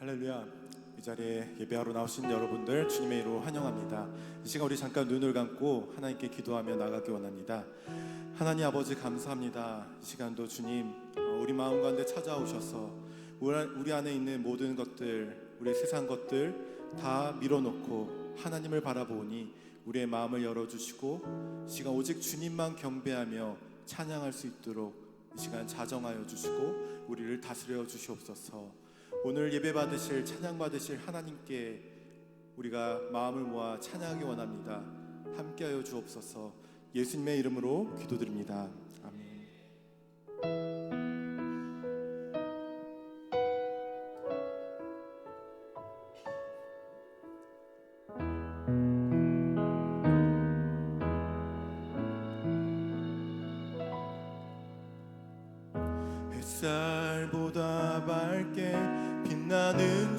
할렐루야. 이 자리에 예배하러 나오신 여러분들 주님의 이름으로 환영합니다. 이 시간 우리 잠깐 눈을 감고 하나님께 기도하며 나가기 원합니다. 하나님 아버지 감사합니다. 이 시간도 주님 어, 우리 마음 가운데 찾아오셔서 우리 안에 있는 모든 것들, 우리 세상 것들 다 밀어놓고 하나님을 바라보니 우리의 마음을 열어주시고 이 시간 오직 주님만 경배하며 찬양할 수 있도록 이 시간 자정하여 주시고 우리를 다스려 주시옵소서. 오늘 예배 받으실 찬양 받으실 하나님께 우리가 마음을 모아 찬양하기 원합니다. 함께하여 주옵소서. 예수님의 이름으로 기도드립니다.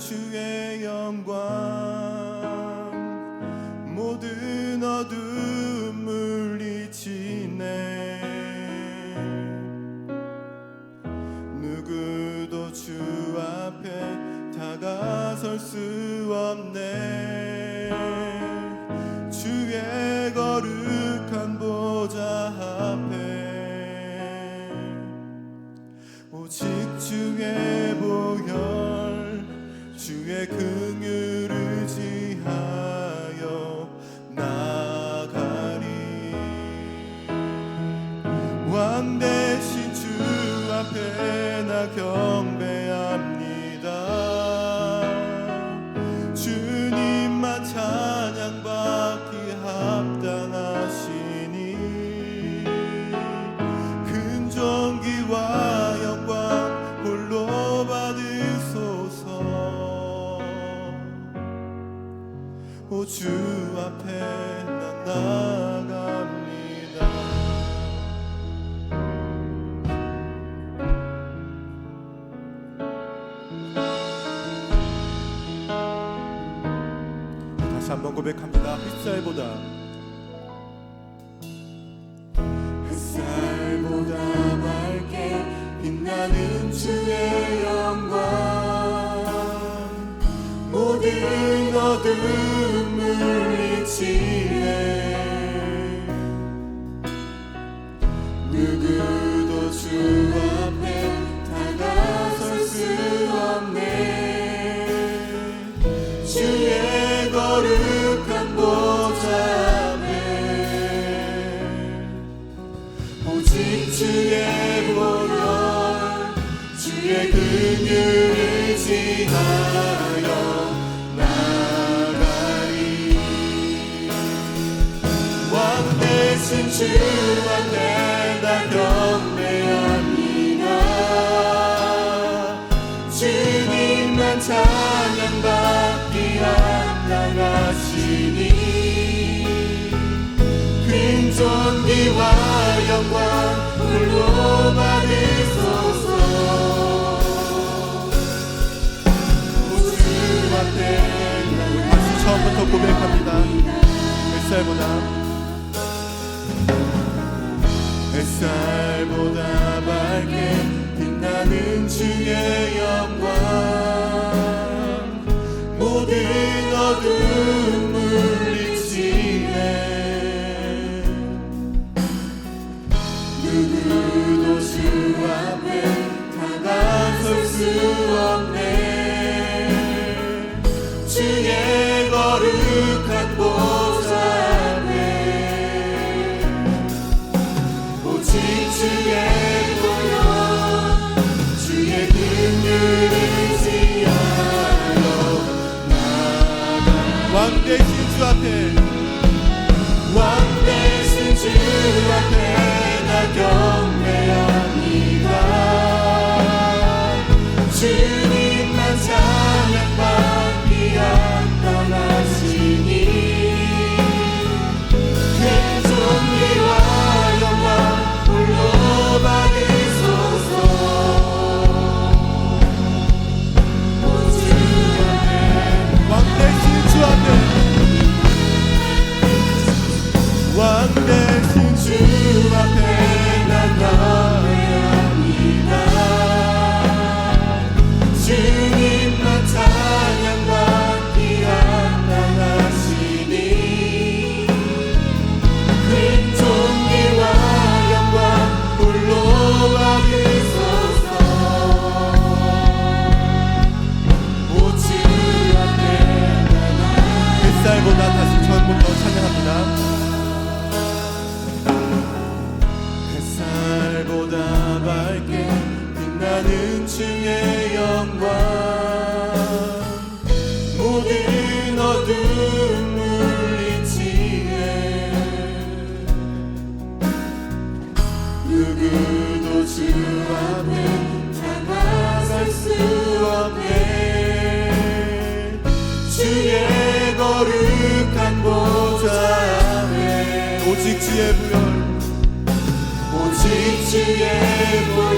주의 영광. 모든 어둠 물리치네. 누구도 주 앞에 다가설 수 경배합니다. 주님만 찬양받기 합당하시니 큰 존귀와 영광 홀로 받으소서. 오 주 앞에 난나 한번 고백합니다. 햇살보다. 햇살보다 밝게 빛나는 주의 영광. 모든 어둠 물리치 처음부터 고백합니다. 햇살보다. 햇살보다 밝게 빛나는 주의 영광. 모든 어둠 물리치네. 누구도 주 앞에 다가설 수 대신 예배보다 다시 전부터 찬양합니다. te envolver.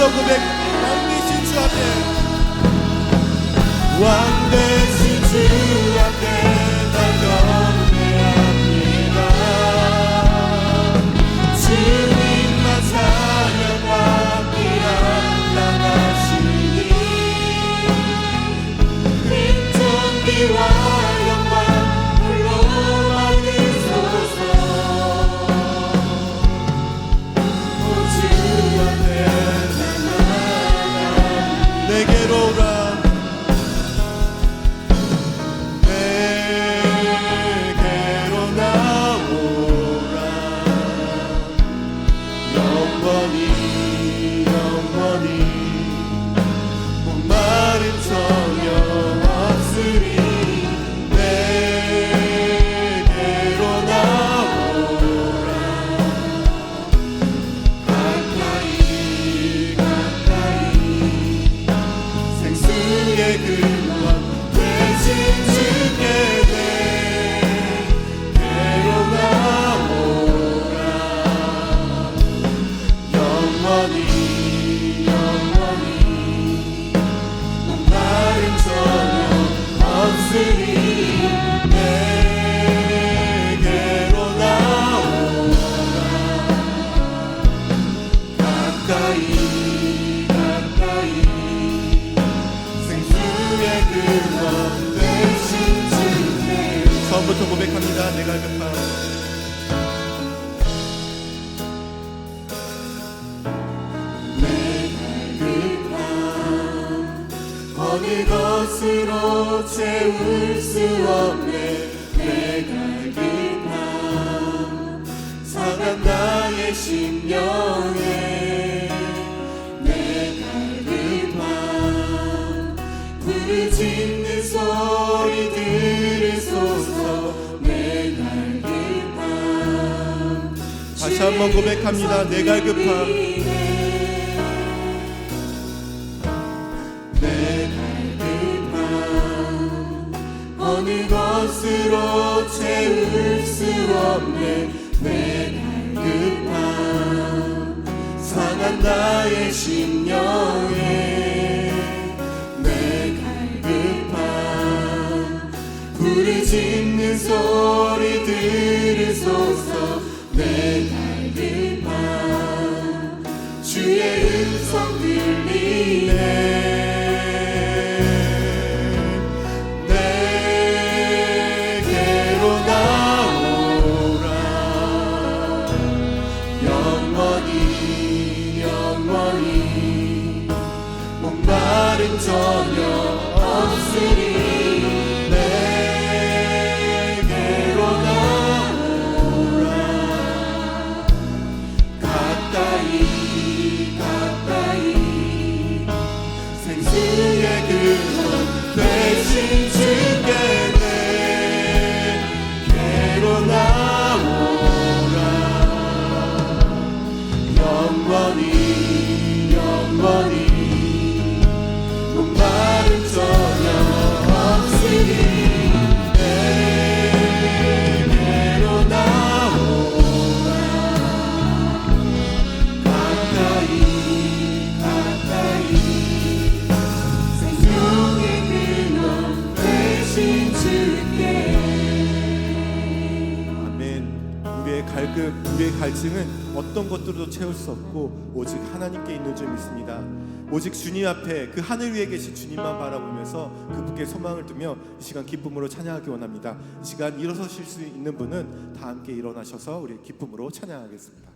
Wonderful. I'm missing you 것으로 채울 수 없네. 내가 기타 사간 나의 심령에 내가 기타 부르짖는 소리 들으소서. 내가 기타 다시 한번 고백합니다. 내가 급함. 것으로 채울 수 없는 내 갈급함. 상한 나의 심령에 내 갈급함. 부르짖는 소리 들으소서. 내 갈급함. 주의 음성 들리네. 채울 수 없고 오직 하나님께 있는 줄 믿습니다. 오직 주님 앞에 그 하늘 위에 계신 주님만 바라보면서 그분께 소망을 두며 이 시간 기쁨으로 찬양하기 원합니다. 이 시간 일어서실 수 있는 분은 다 함께 일어나셔서 우리 기쁨으로 찬양하겠습니다.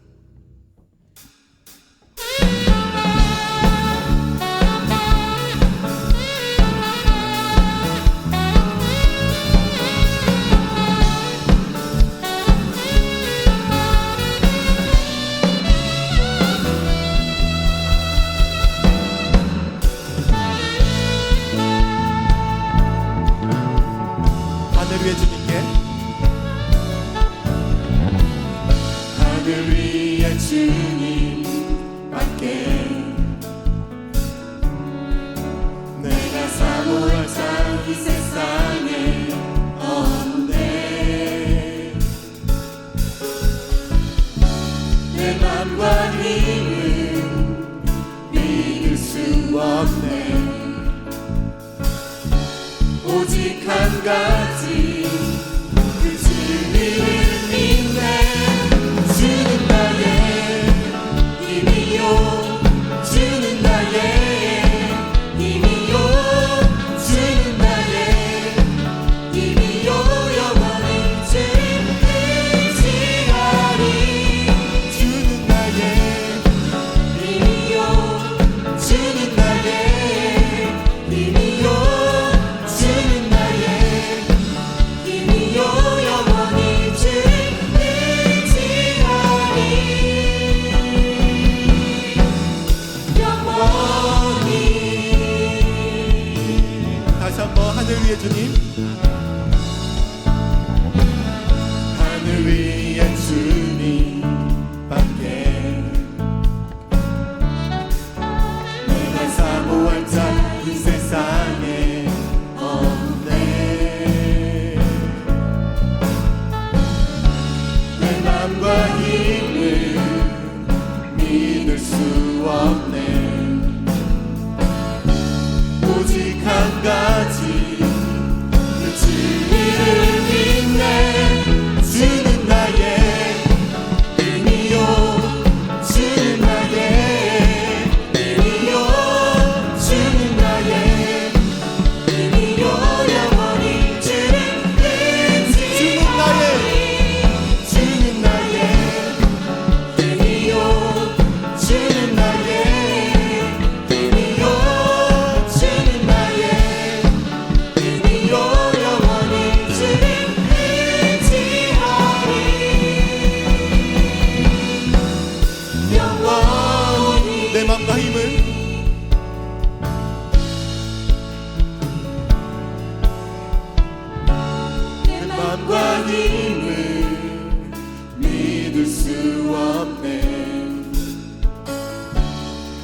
믿을 수 없네.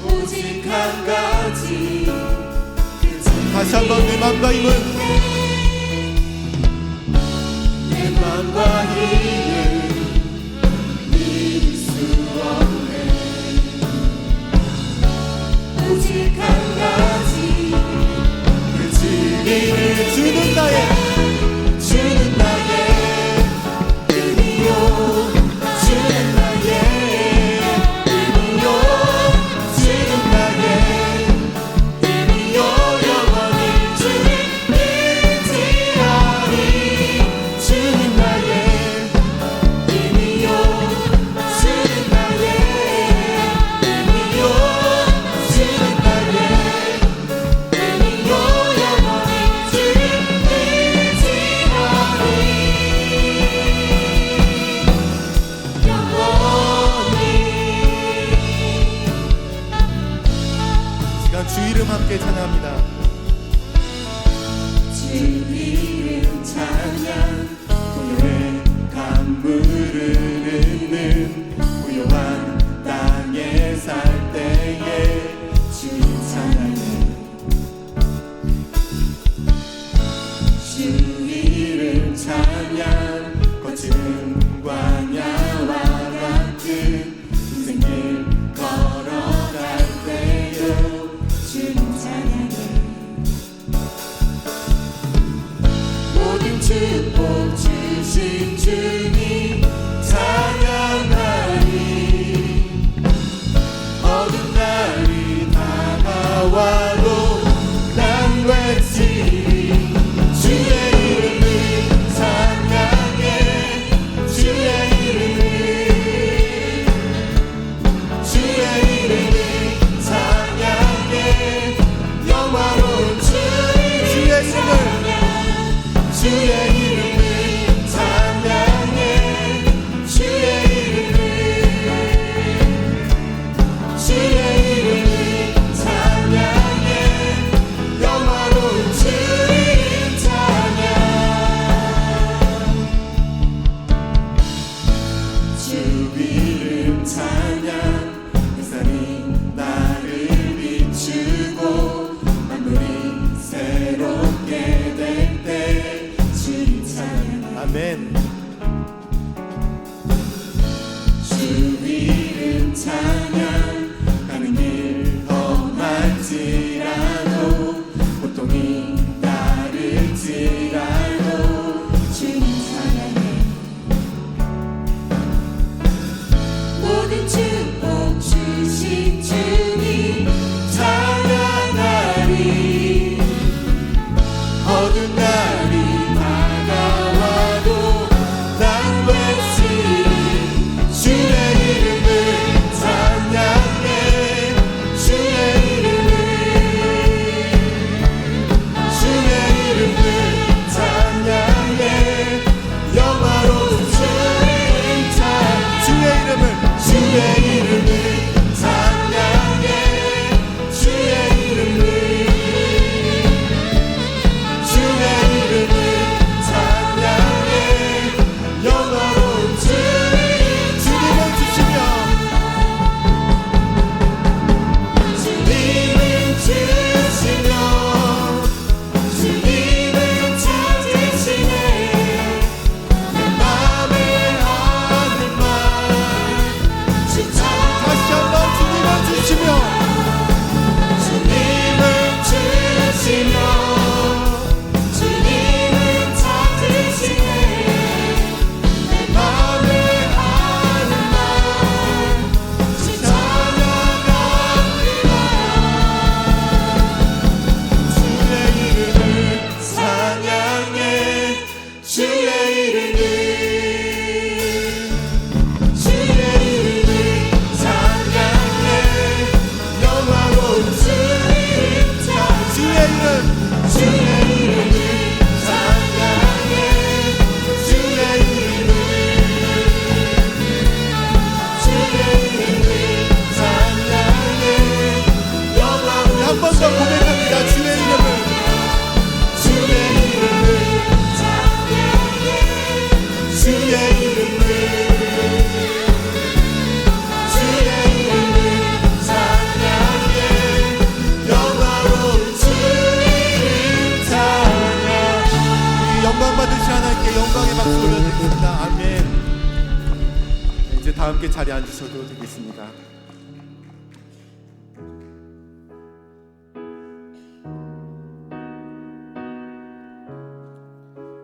오직 한 가지. 다시 한번 내 맘과 힘을. 내 맘과 힘을 믿을 수 없네. 오직 한 가지. 그 진리를 주는 나의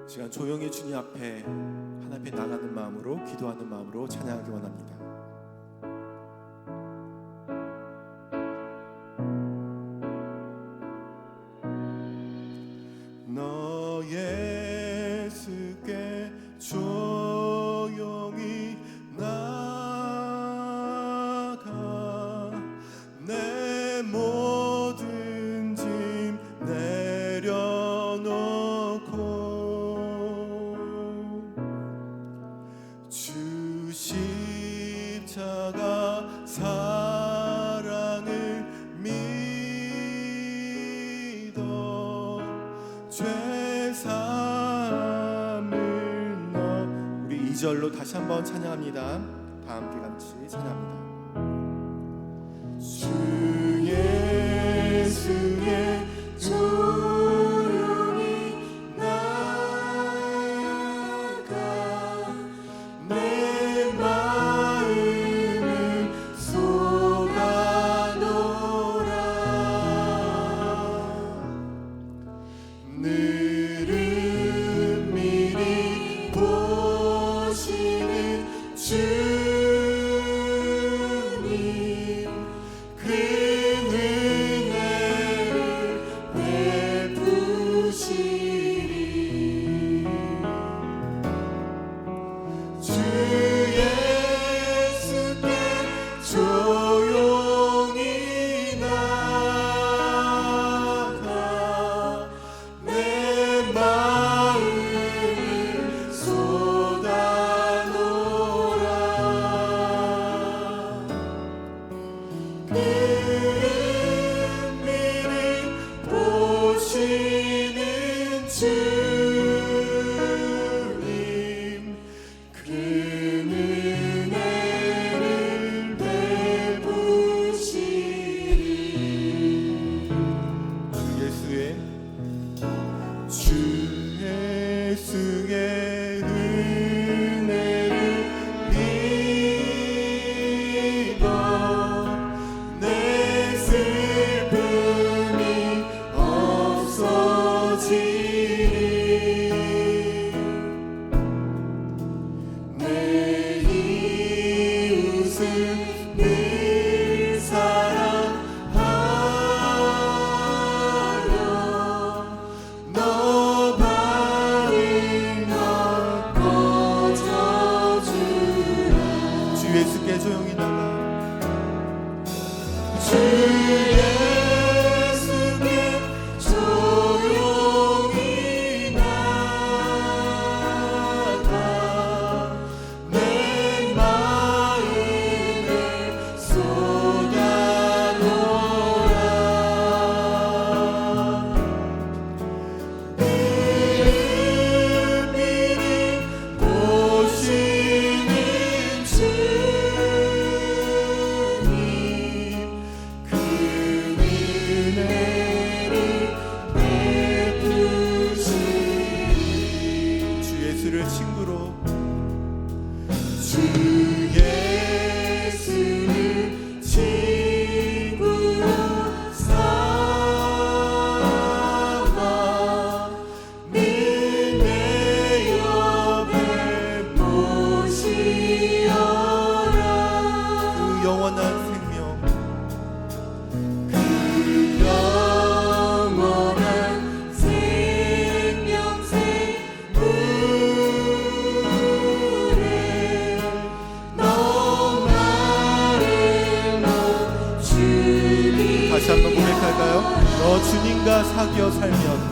시간 조용히 주님 앞에 하나님 앞에 나가는 마음으로 기도하는 마음으로 찬양하기 원합니다. 함께 같이 찬양합니다. 주 예수를 친구로. 우리가 사귀어 살면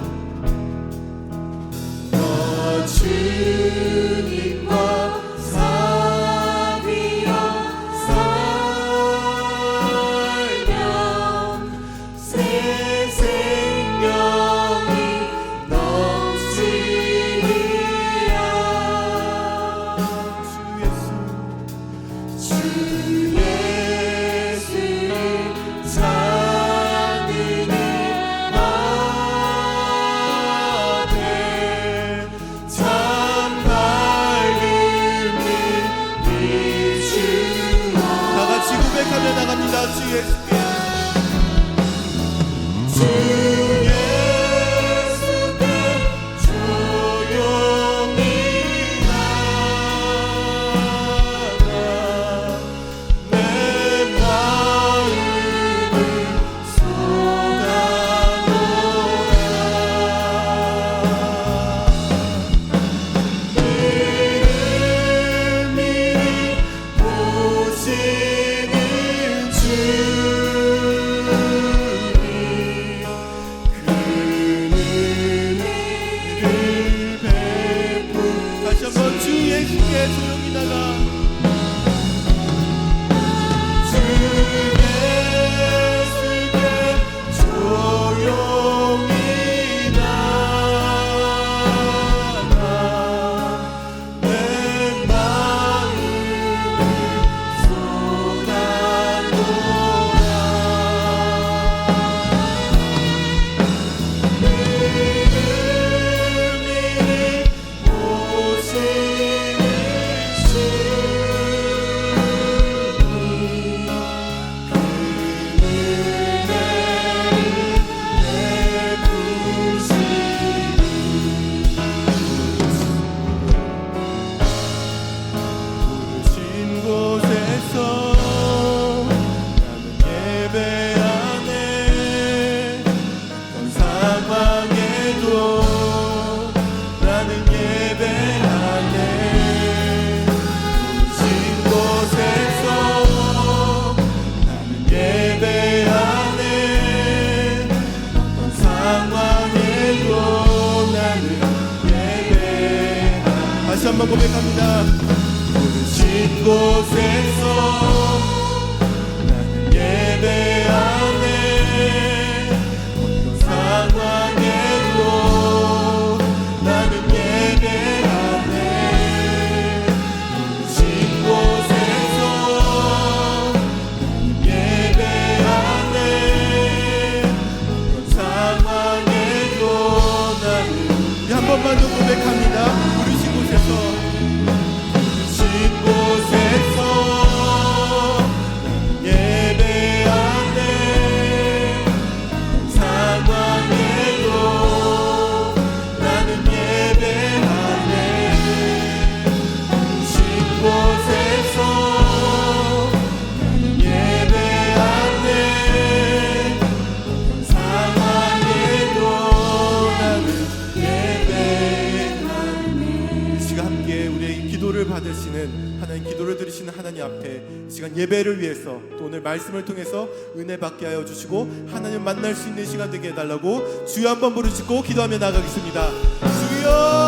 말씀을 통해서 은혜 받게 하여 주시고 하나님 만날 수 있는 시간 되게 해달라고 주여 한번 부르짖고 기도하며 나가겠습니다. 주여!